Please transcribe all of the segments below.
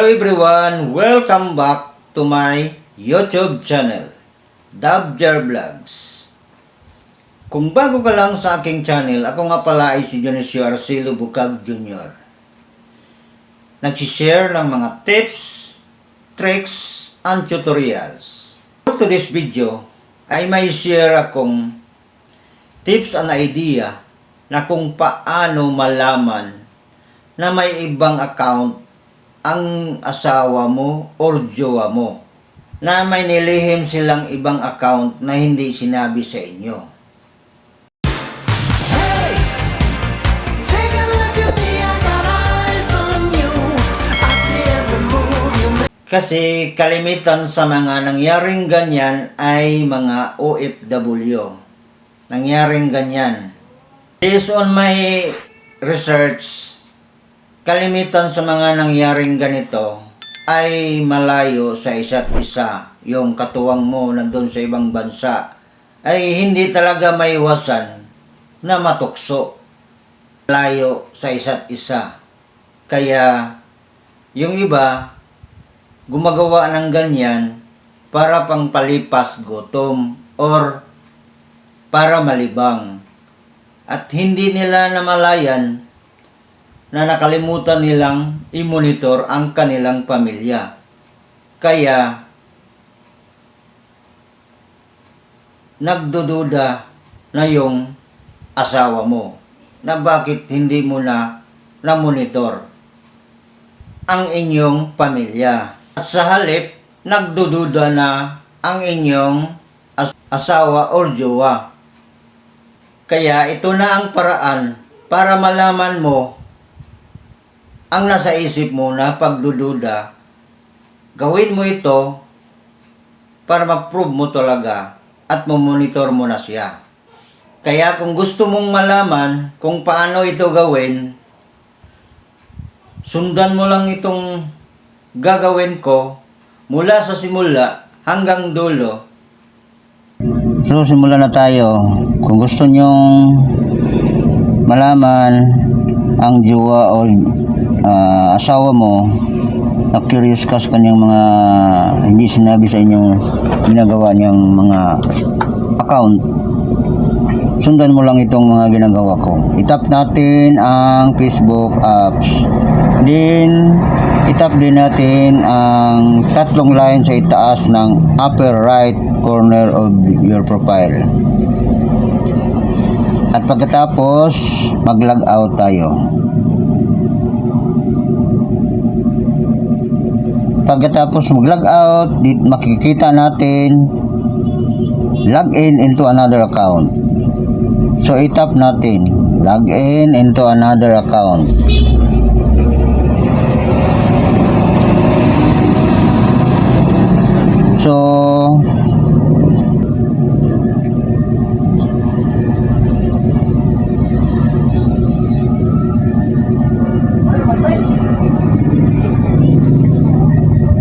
Hello everyone! Welcome back to my YouTube channel, Dabjar Vlogs. Kung bago ka lang sa aking channel, ako nga pala ay si Dionisio Arcelo Bukag Jr. Nagsishare ng mga tips, tricks, and tutorials. For today's video, ay may share akong tips and idea na kung paano malaman na may ibang account ang asawa mo or jowa mo na may nilihim silang ibang account na hindi sinabi sa inyo. Kasi kalimitan sa mga nangyaring ganyan ay mga OFW. Nangyaring ganyan. Based on my research, Kalimitan sa mga nangyaring ganito ay malayo sa isa't isa. Yung katuwang mo nandun sa ibang bansa ay hindi talaga maiwasan na matukso layo sa isa't isa. Kaya yung iba gumagawa ng ganyan para pang palipas gutom or para malibang at hindi nila namalayan na nakalimutan nilang i-monitor ang kanilang pamilya. Kaya, nagdududa na yung asawa mo na bakit hindi mo na na-monitor ang inyong pamilya. At sa halip, nagdududa na ang inyong as- asawa o jowa. Kaya ito na ang paraan para malaman mo ang nasa isip mo na pagdududa, gawin mo ito para ma-prove mo talaga at mamonitor mo na siya. Kaya kung gusto mong malaman kung paano ito gawin, sundan mo lang itong gagawin ko mula sa simula hanggang dulo. So, simula na tayo. Kung gusto nyong malaman ang jowa o uh, asawa mo na curious ka sa kanyang mga hindi sinabi sa inyong ginagawa niyang mga account. Sundan mo lang itong mga ginagawa ko. Itap natin ang Facebook apps. Then itap din natin ang tatlong line sa itaas ng upper right corner of your profile. At pagkatapos mag log out tayo. pagkatapos mag log out dito makikita natin log in into another account. So itap natin log in into another account.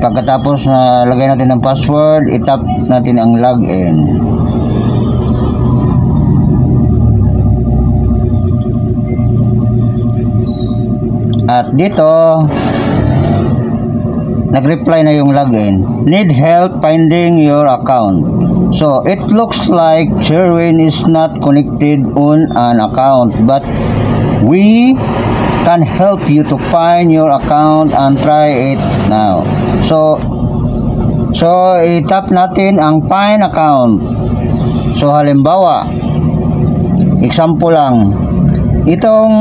Pagkatapos na uh, lagay natin ang password, itap natin ang login. At dito, nag-reply na yung login. Need help finding your account. So, it looks like Sherwin is not connected on an account, but we can help you to find your account and try it now. So, so itap natin ang find account. So halimbawa, example lang, itong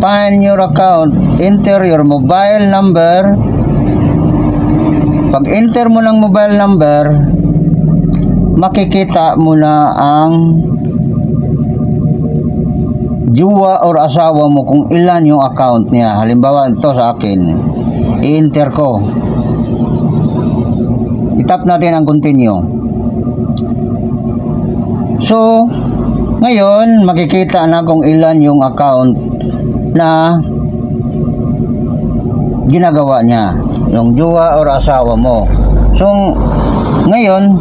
find your account, enter your mobile number. Pag enter mo ng mobile number, makikita mo na ang juwa or asawa mo kung ilan yung account niya. Halimbawa ito sa akin. I-enter ko. Itap natin ang continue. So, ngayon makikita na kung ilan yung account na ginagawa niya. Yung juwa or asawa mo. So, ngayon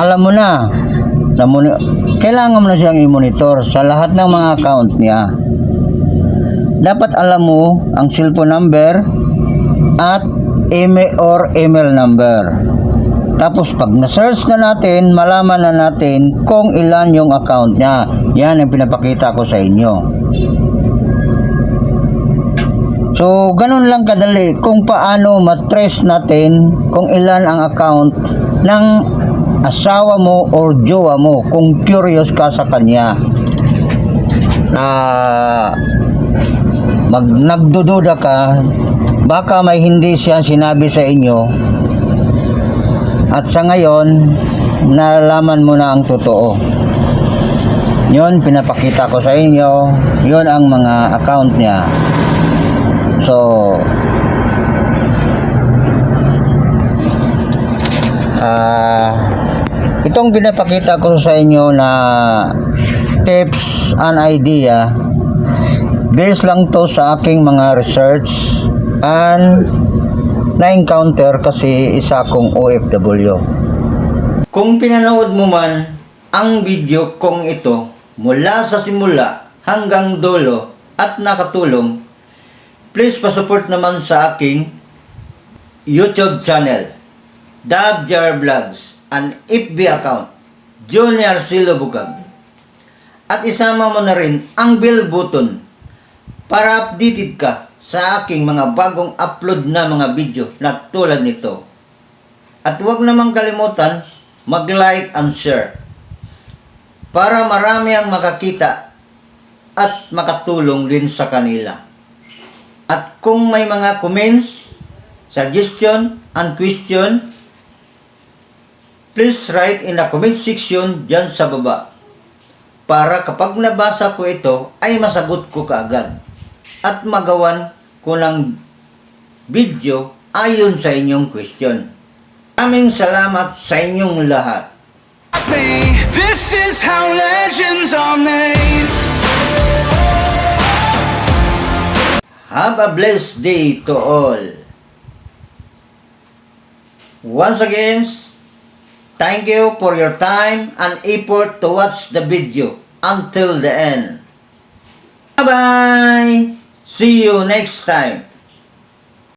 alam mo na na kailangan mo na siyang i-monitor sa lahat ng mga account niya. Dapat alam mo ang cellphone number at email or email number. Tapos pag na-search na natin, malaman na natin kung ilan yung account niya. Yan ang pinapakita ko sa inyo. So, ganun lang kadali kung paano matrace natin kung ilan ang account ng asawa mo or jowa mo kung curious ka sa kanya. Na mag nagdududa ka, baka may hindi siya sinabi sa inyo. At sa ngayon, nalaman mo na ang totoo. Yun, pinapakita ko sa inyo. Yun ang mga account niya. So, ah, itong pinapakita ko sa inyo na tips and idea based lang to sa aking mga research and na-encounter kasi isa kong OFW. Kung pinanood mo man ang video kong ito mula sa simula hanggang dulo at nakatulong, please pasupport naman sa aking YouTube channel, Dabjar Vlogs, and FB account, Junior Silo Bukag. At isama mo na rin ang bell button para updated ka sa aking mga bagong upload na mga video na tulad nito. At huwag namang kalimutan mag-like and share para marami ang makakita at makatulong din sa kanila. At kung may mga comments, suggestion, and question, please write in the comment section dyan sa baba para kapag nabasa ko ito ay masagot ko kaagad at magawan ko ng video ayon sa inyong question. Aming salamat sa inyong lahat. This is how legends are made. Have a blessed day to all. Once again, thank you for your time and effort to watch the video until the end. Bye-bye! See you next time.